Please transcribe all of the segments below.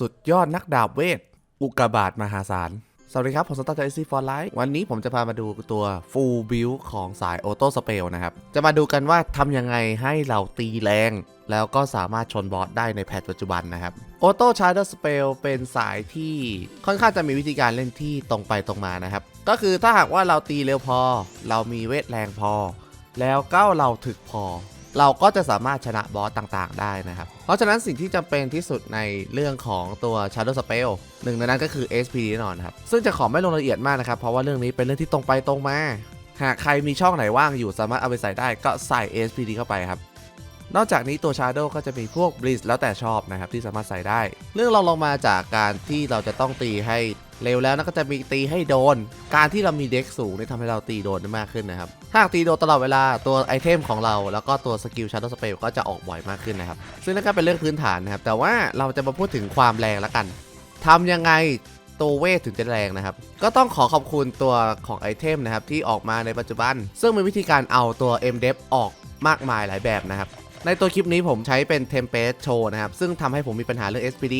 สุดยอดนักดาบเวท อุกกาบาตมหาศาล สวัสดีครับ ผมสตาร์ใจซีฟอร์ไลท์วันนี้ผมจะพามาดูตัว Full Build ของสาย Auto Spell นะครับ จะมาดูกันว่าทำยังไงให้เราตีแรง แล้วก็สามารถชนบอสได้ในแพทปัจจุบันนะครับ Auto Shadow Spell เป็นสายที่ค่อนข้างจะมีวิธีการเล่นที่ตรงไปตรงมานะครับ ก็คือถ้าหากว่าเราตีเร็วพอ เรามีเวทแรงพอ แล้วก็เราถึกพอ เราก็จะสามารถชนะบอสต่างๆ ได้นะครับ เพราะฉะนั้นสิ่งที่จำเป็นที่สุดในเรื่องของตัว Shadow Spell หนึ่งในนั้นก็คือ SP แน่นอนครับ ซึ่งจะขอไม่ลงรายละเอียดมากนะครับ เพราะว่าเรื่องนี้เป็นเรื่องที่ตรงไปตรงมา หากใครมีช่องไหนว่างอยู่สามารถเอาไปใส่ได้ก็ใส่ SPD เข้าไปครับนอกจากนี้ตัว Shadow ก็จะมีพวก Blitz แล้วแต่ชอบนะครับที่สามารถใส่ได้ เรื่องเราลงมาจากการที่เราจะต้องตีให้ เร็วแล้วนะก็จะมีตีให้โดน การที่เรามีเด็กสูงนี่ทำให้เราตีโดนได้มากขึ้นนะครับ ถ้าตีโดนตลอดเวลาตัวไอเทมของเรา แล้วก็ตัวสกิล Shadow Spell ก็จะออกบ่อยมากขึ้นนะครับ ซึ่งนั่นก็เป็นเรื่องพื้นฐานนะครับ แต่ว่าเราจะมาพูดถึงความแรงแล้วกันทำยังไงตัวเวทถึงจะแรงนะครับ ก็ต้องขอขอบคุณตัวของไอเทมนะครับที่ออกมาในปัจจุบัน ซึ่งมีวิธีการเอาตัว m d e f ออกมากมายหลายแบบนะครับในตัวคลิปนี้ผมใช้เป็นเทมเพลตโชว์นะครับ ซึ่งทำให้ผมมีปัญหาเรื่อง SPD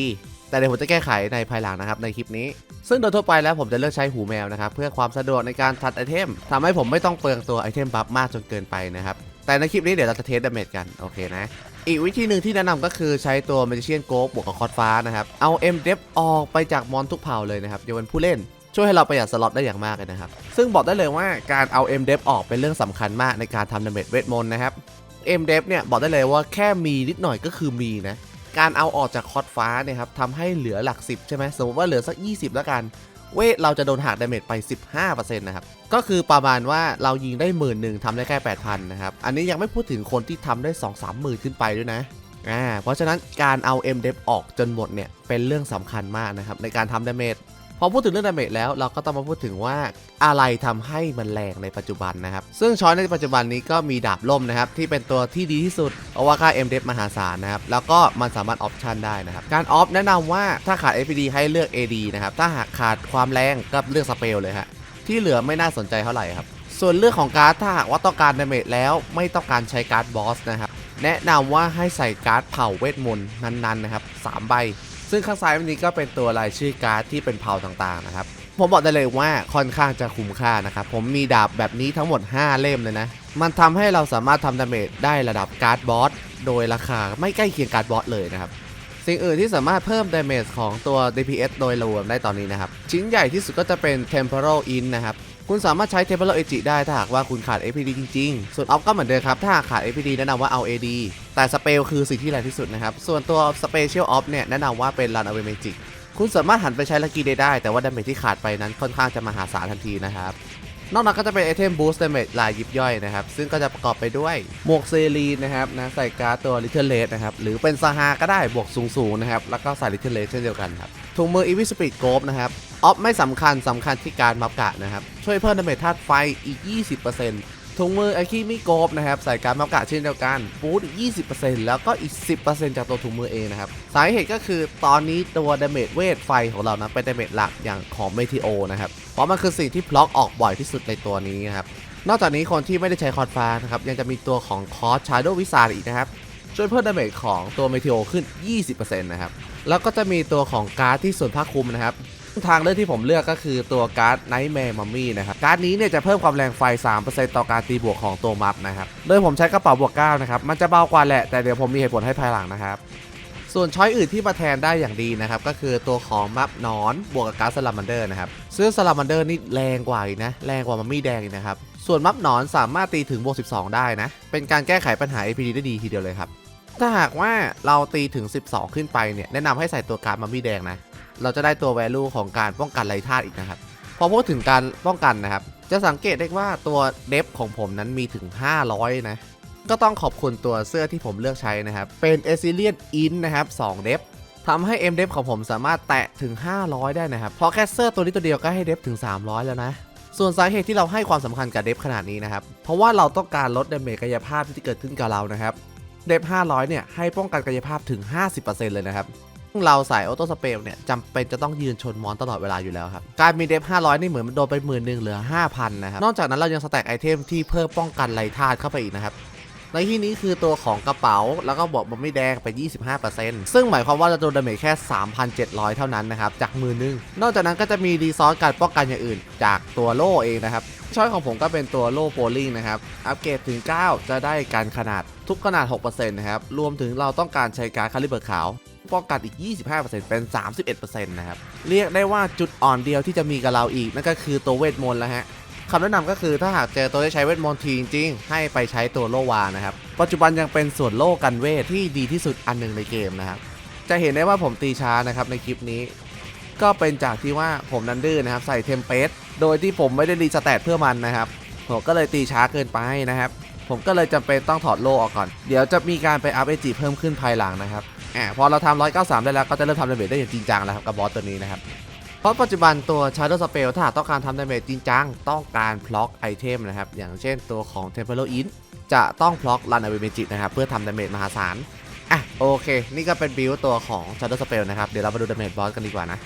แต่เดี๋ยวผมจะแก้ไขในภายหลังนะครับในคลิปนี้ ซึ่งโดยทั่วไปแล้วผมจะเลือกใช้หูแมวนะครับเพื่อความสะดวกในการทัดไอเทมทำให้ผมไม่ต้องเปลืองตัวไอเทมบัฟมากจนเกินไปนะครับแต่ในคลิปนี้เดี๋ยวเราจะเทสดาเมจกันโอเคนะอีกวิธีหนึ่งที่แนะนำก็คือใช้ตัว Magician g o บวกกับคอร์ดฟ้านะครับเอา M d e p ออกไปจากมอนทุกเผ่าเลยนะครับยกเว้นผู้เล่นช่วยให้เราประหยัดสล็อตได้อย่างมากเลยนะครับ ซึ่งบอกได้เลยว่าการเอา M d e p ออกเป็นเรื่องสำคัญมากในการทำดาเมจเวทมนต์นะครับ M d e p เนี่ยบอกได้เลยว่าแค่มีนิดหน่อยก็คือมีนะ การเอาออกจากคอร์ดฟ้าเนี่ยครับทำให้เหลือหลัก 10 ใช่ไหมสมมติว่าเหลือสัก 20 แล้วกัน เวทเราจะโดนหักดาเมจไป 15%นะครับ ก็คือประมาณว่าเรายิงได้หมื่นหนึ่งทำได้แค่ 8,000 นะครับ อันนี้ยังไม่พูดถึงคนที่ทำได้ 2 3หมื่นขึ้นไปด้วยนะอ่าเพราะฉะนั้นการเอา m d e p ออกจนหมดเนี่ยเป็นเรื่องสำคัญมากนะครับในการทำดาเมจ อพูดถึงเรื่องดาเมจแล้วเราก็ต้องมาพูดถึงว่าอะไรทำให้มันแรงในปัจจุบันนะครับ ซึ่งช้อยในปัจจุบันนี้ก็มีดาบล่มนะครับ ที่เป็นตัวที่ดีที่สุดเพราะว่าค่า m d e p มหาศาลนะครับ แล้วก็มันสามารถออปชันได้นะครับ การออฟแนะนำว่าถ้าขาด FPD ให้เลือก AD นะครับ ถ้าหากขาดความแรงก็เลือกสเปลเลยฮะที่เหลือไม่น่าสนใจเท่าไหร่ครับส่วนเรื่องของการ์ดถ้าหากว่าต้องการดาเมจแล้วไม่ต้องการใช้การ์ดบอสนะครับแนะนำว่าให้ใส่การ์ดเผ่าเวทมนต์นั้นๆนะครับสามใบ ซึ่งข้างซ้ายวันนี้ก็เป็นตัวรายชื่อการ์ดที่เป็นเผ่าต่างๆนะครับ ผมบอกได้เลยว่าค่อนข้างจะคุ้มค่านะครับ ผมมีดาบแบบนี้ทั้งหมด 5 เล่มเลยนะ มันทำให้เราสามารถทำดาเมจได้ระดับการ์ดบอสโดยราคาไม่ใกล้เคียงการ์ดบอสเลยนะครับสิ่งอื่นที่สามารถเพิ่ม damage ของตัว DPS โดยรวมได้ตอนนี้นะครับ ชิ้นใหญ่ที่สุดก็จะเป็น Temporal In นะครับ คุณสามารถใช้ Temporal e g e ได้ถ้าหากว่าคุณขาด APD จริงๆ ส่วนออฟก็เหมือนเดิมครับ ถ้าหากขาด APD แนะนำว่าเอา AD แต่สเปลคือสิ่งที่แรงที่สุดนะครับ ส่วนตัว Special Off เนี่ยแนะนำว่าเป็น Run Away Magic คุณสามารถหันไปใช้ลักกี้ได้ แต่ว่าดาเมจที่ขาดไปนั้นค่อนข้างจะมหาศาลทันทีนะครับ นอกนั้นก็จะเป็นไอเทมบูสต์ดาเมจลายยิบย่อยนะครับ ซึ่งก็จะประกอบไปด้วยหมวกเซรีนนะครับนะใส่การ์ดตัวลิเทเลสนะครับ หรือเป็นซาฮาก็ได้บวกสูงๆนะครับ แล้วก็ใส่ลิเทเลสเช่นเดียวกันครับถุงมืออีวิสปีดโกบนะครับออฟไม่สำคัญสำคัญที่การมับกะนะครับช่วยเพิ่มดาเมจธาตุไฟอีก 20% ถุงมือไอคิมิโกบนะครับใส่การมับกะเช่นเดียวกันบูสต์อีก 20%แล้วก็อีก 10%จากตัวถุงมือเองนะครับ สาเหตุก็คือตอนนี้ตัวดาเมจเวทไฟของเรานะเป็นดาเมจหลักอย่างของเมทิโอนะครับ เพราะมันคือสิ่งที่พล็อกออกบ่อยที่สุดในตัวนี้นะครับ นอกจากนี้คนที่ไม่ได้ใช้คอร์ดฟ้านะครับยังจะมีตัวของคอร์สชาร์โดวิซาร์อีกนะครับช่วยเพิ่มดาเมจของตัวเมทิโอขึ้น 20%นะครับแล้วก็จะมีตัวของการ์ดที่ส่วนภาคคุมนะครับ ทางเลือกที่ผมเลือกก็คือตัวการ์ด Nightmare Mummy นะครับ การ์ดนี้เนี่ยจะเพิ่มความแรงไฟ 3%ต่อการตีบวกของตัวมัฟนะครับ โดยผมใช้กระเป๋าบวก 9 นะครับ มันจะเบากว่าแหละ แต่เดี๋ยวผมมีเหตุผลให้ภายหลังนะครับ ส่วนช้อยอื่นที่มาแทนได้อย่างดีนะครับ ก็คือตัวของมัฟนอนบวกกับการ์ดสลัมมันเดอร์นะครับ ซึ่งสลัมมันเดอร์นี่แรงกว่าอีกนะ แรงกว่ามัมมี่แดงอีกนะครับ ส่วนมัฟนอนสามารถตีถึงบวก 12 ได้นะ เป็นการแก้ไขปัญหา APD ได้ดีทีเดียวเลยครับ ถ้าหากว่าเราตีถึง 12 ขึ้นไปเนี่ยแนะนำให้ใส่ตัวการ์ดมัมมี่แดงนะ เราจะได้ตัว value ของการป้องกันไรธาตุอีกนะครับ พอพูดถึงการป้องกันนะครับ จะสังเกตได้ว่าตัวเดฟของผมนั้นมีถึง 500 นะ ก็ต้องขอบคุณตัวเสื้อที่ผมเลือกใช้นะครับ เป็น a s i l i a n In นะครับ2เดฟทำให้ M เดฟของผมสามารถแตะถึง 500 ได้นะครับ เพราะแค่เสื้อตัวนี้ตัวเดียวก็ให้เดฟถึง 300 แล้วนะ ส่วนสาเหตุที่เราให้ความสำคัญกับเดฟขนาดนี้นะครับ เพราะว่าเราต้องการลดดาเมจกายภาพที่เกิดขึ้นกับเรานะครับ เดฟ500 เนี่ยให้ป้องกันกายภาพถึง 50%เลยนะครับ เราใส่ออโต้สเปลเนี่ยจำเป็นจะต้องยืนชนมอนตลอดเวลาอยู่แล้วครับการมีเดฟ500 นี่เหมือนมันโดนไปหมื่นหนึ่งเหลือ 5,000 นะครับ นอกจากนั้นเรายังสแต็กไอเทมที่เพิ่มป้องกันไรธาตุเข้าไปอีกนะครับในที่นี้คือตัวของกระเป๋าแล้วก็บวกบอมไม่แดงไป 25%ซึ่งหมายความว่าจะโดนดาเมจแค่ 3,700 เท่านั้นนะครับ จากมือนึง นอกจากนั้นก็จะมีรีซอสการป้องกันอย่างอื่น จากตัวโล่เองนะครับ ช้อยของผมก็เป็นตัวโล่โปลิงนะครับ อัปเกรดถึง 9 จะได้การขนาดทุกขนาด 6%นะครับ รวมถึงเราต้องการใช้การคาลิเบอร์ขาว ป้องกันอีก 25%เป็น 31%นะครับ เรียกได้ว่าจุดอ่อนเดียวที่จะมีกับเราอีก นั่นก็คือตัวเวทมนต์แล้วฮะคำแนะนำก็คือถ้าหากเจอตัวที่ใช้เวทมนต์ทีจริงๆ ให้ไปใช้ตัวโลวานะครับ ปัจจุบันยังเป็นส่วนโล่กันเวทที่ดีที่สุดอันหนึ่งในเกมนะครับ จะเห็นได้ว่าผมตีช้านะครับในคลิปนี้ ก็เป็นจากที่ว่าผมนั้นดื้อนะครับใส่เทมเพสโดยที่ผมไม่ได้รีสแตทเพื่อมันนะครับผมก็เลยตีช้าเกินไปนะครับ ผมก็เลยจำเป็นต้องถอดโล่ออกก่อน เดี๋ยวจะมีการไปอัพเอจีเพิ่มขึ้นภายหลังนะครับ อ่าพอเราทำร้อยเก้าสามได้แล้วก็จะเริ่มทำดาเมจได้อย่างจริงจังแล้วครับกับบอสตัวนี้นะครับเพราะปัจจุบันตัว Shadow Spell ถ้าต้องการทำดาเมจจริงจังต้องการพล็อกไอเทมนะครับอย่างเช่นตัวของ Temporal Int จะต้องพล็อก Run Away Magic นะครับเพื่อทำดาเมจมหาศาลอะโอเค นี่ก็เป็นบิลตัวของ Shadow Spell นะครับเดี๋ยวเรามาดูดาเมจบอสกันดีกว่านะ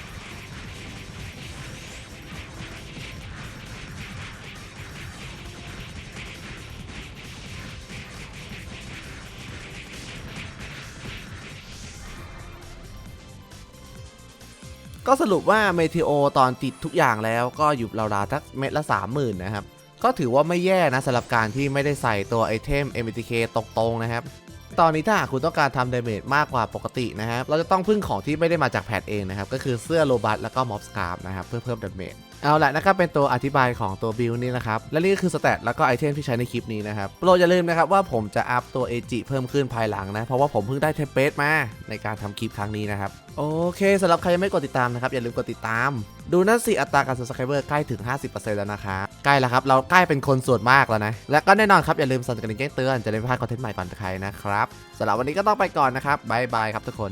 ก็สรุปว่าเมทิโอตอนติดทุกอย่างแล้วก็อยู่ราวๆทักเม็ดละ 30,000 นะครับ ก็ถือว่าไม่แย่นะสำหรับการที่ไม่ได้ใส่ตัวไอเทม MTK ตรงๆนะครับ ตอนนี้ถ้าหากคุณต้องการทำดาเมจมากกว่าปกตินะครับ เราจะต้องพึ่งของที่ไม่ได้มาจากแพทเองนะครับ ก็คือเสื้อโลบัสแล้วก็ม็อบสคาร์นะครับเพื่อเพิ่มดาเมจเอาละนะครับเป็นตัวอธิบายของตัวบิลนี่นะครับ และนี่ก็คือสเตตแล้วก็ไอเทมที่ใช้ในคลิปนี้นะครับ โปรดอย่าลืมนะครับว่าผมจะอัพตัวเอจิเพิ่มขึ้นภายหลังนะ เพราะว่าผมเพิ่งได้เทมเพลตมาในการทำคลิปครั้งนี้นะครับ โอเคสำหรับใครยังไม่กดติดตามนะครับ อย่าลืมกดติดตาม ดูนั่นสิอัตราการ subscriber ใกล้ถึง 50%แล้วนะคะใกล้แล้วครับ เราใกล้เป็นคนส่วนมากแล้วนะ และก็แน่นอนครับ อย่าลืมสั่นกระดิ่งแจ้งเตือนจะได้ไม่พลาดคอนเทนต์ใหม่ก่อนใครนะครับสำหรับวันนี้ก็ต้องไปก่อนนะครับบายบายครับทุกคน